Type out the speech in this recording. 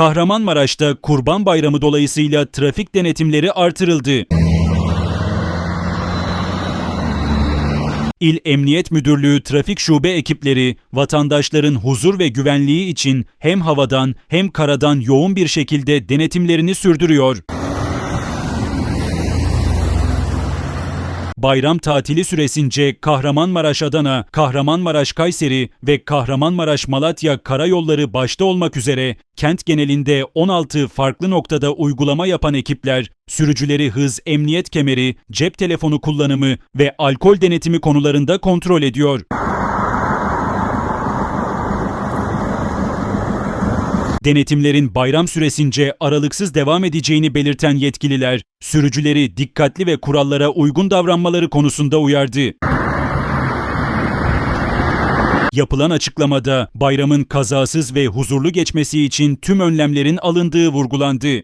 Kahramanmaraş'ta Kurban Bayramı dolayısıyla trafik denetimleri artırıldı. İl Emniyet Müdürlüğü Trafik Şube ekipleri vatandaşların huzur ve güvenliği için hem havadan hem karadan yoğun bir şekilde denetimlerini sürdürüyor. Bayram tatili süresince Kahramanmaraş-Adana, Kahramanmaraş-Kayseri ve Kahramanmaraş-Malatya karayolları başta olmak üzere kent genelinde 16 farklı noktada uygulama yapan ekipler, sürücüleri hız, emniyet kemeri, cep telefonu kullanımı ve alkol denetimi konularında kontrol ediyor. Denetimlerin bayram süresince aralıksız devam edeceğini belirten yetkililer, sürücüleri dikkatli ve kurallara uygun davranmaları konusunda uyardı. Yapılan açıklamada bayramın kazasız ve huzurlu geçmesi için tüm önlemlerin alındığı vurgulandı.